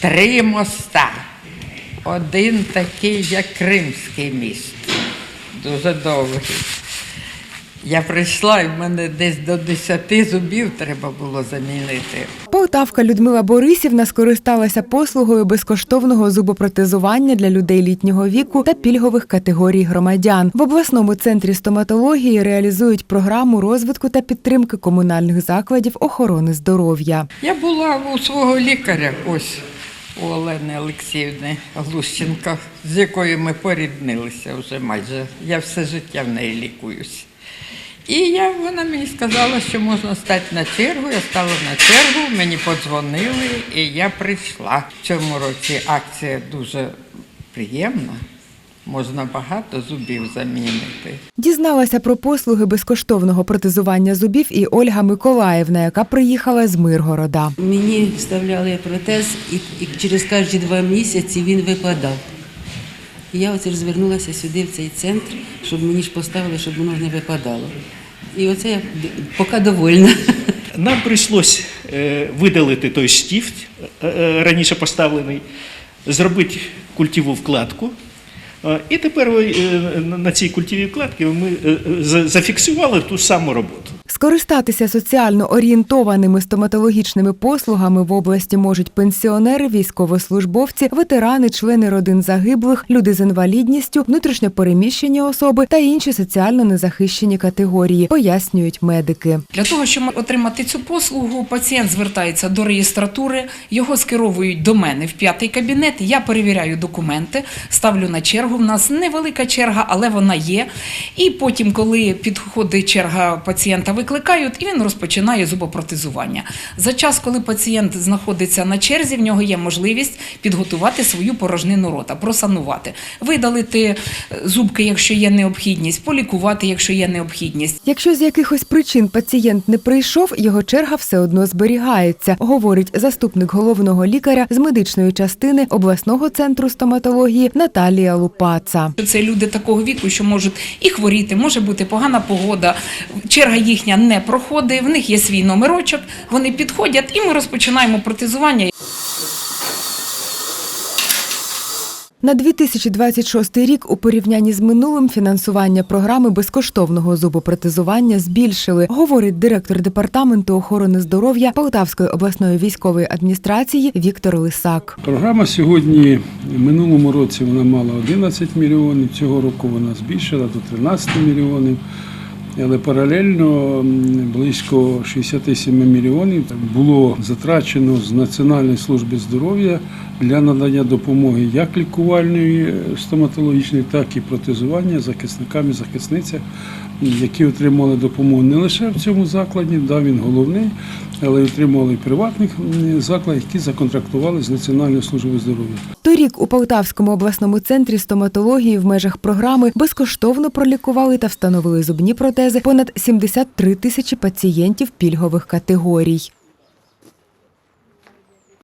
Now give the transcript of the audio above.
три моста. Один такий, як Кримський міст, дуже довгий. Я прийшла, і в мене десь до 10 зубів треба було замінити. Полтавка Людмила Борисівна скористалася послугою безкоштовного зубопротезування для людей літнього віку та пільгових категорій громадян. В обласному центрі стоматології реалізують програму розвитку та підтримки комунальних закладів охорони здоров'я. Я була у свого лікаря, ось у Олени Олексіївни Глущенка, з якою ми поріднилися вже майже. Я все життя в неї лікуюсь. І я, вона мені сказала, що можна стати на чергу. Я стала на чергу, мені подзвонили, і я прийшла. В цьому році акція дуже приємна. Можна багато зубів замінити. Дізналася про послуги безкоштовного протезування зубів і Ольга Миколаївна, яка приїхала з Миргорода. Мені вставляли протез, і, і через кожні два місяці він випадав. І я оце звернулася сюди, в цей центр, щоб мені ж поставили, щоб воно не випадало. І оце я поки довольна. Нам прийшлось е, видалити той штіфт, е, е, раніше поставлений, зробити культіву вкладку. Е, І тепер е, на цій культівій вкладці ми е, зафіксували ту саму роботу. Скористатися соціально орієнтованими стоматологічними послугами в області можуть пенсіонери, військовослужбовці, ветерани, члени родин загиблих, люди з інвалідністю, внутрішньопереміщені особи та інші соціально незахищені категорії, пояснюють медики. Для того, щоб отримати цю послугу, пацієнт звертається до реєстратури, його скеровують до мене в п'ятий кабінет. Я перевіряю документи, ставлю на чергу. В нас невелика черга, але вона є. І потім, коли підходить черга пацієнта, викликають, і він розпочинає зубопротезування. За час, коли пацієнт знаходиться на черзі, в нього є можливість підготувати свою порожнину рота, просанувати, видалити зубки, якщо є необхідність, полікувати, якщо є необхідність. Якщо з якихось причин пацієнт не прийшов, його черга все одно зберігається, говорить заступник головного лікаря з медичної частини обласного центру стоматології Наталія Лупаца. Це люди такого віку, що можуть і хворіти, може бути погана погода, черга їхня не проходить, в них є свій номерочок, вони підходять і ми розпочинаємо протезування. На 2026 рік у порівнянні з минулим фінансування програми безкоштовного зубопротезування збільшили, говорить директор департаменту охорони здоров'я Полтавської обласної військової адміністрації Віктор Лисак. Програма сьогодні в минулому році вона мала 11 мільйонів, цього року вона збільшила до 13 мільйонів. Але паралельно близько 67 мільйонів було затрачено з Національної служби здоров'я для надання допомоги як лікувальної е, стоматологічної, так і протезування захисникам і захисницям, які отримали допомогу не лише в цьому закладі, да, він головний, але й отримували приватних закладів, які законтрактували з Національною службою здоров'я. Торік у Полтавському обласному центрі стоматології в межах програми безкоштовно пролікували та встановили зубні протези понад 73 тисячі пацієнтів пільгових категорій.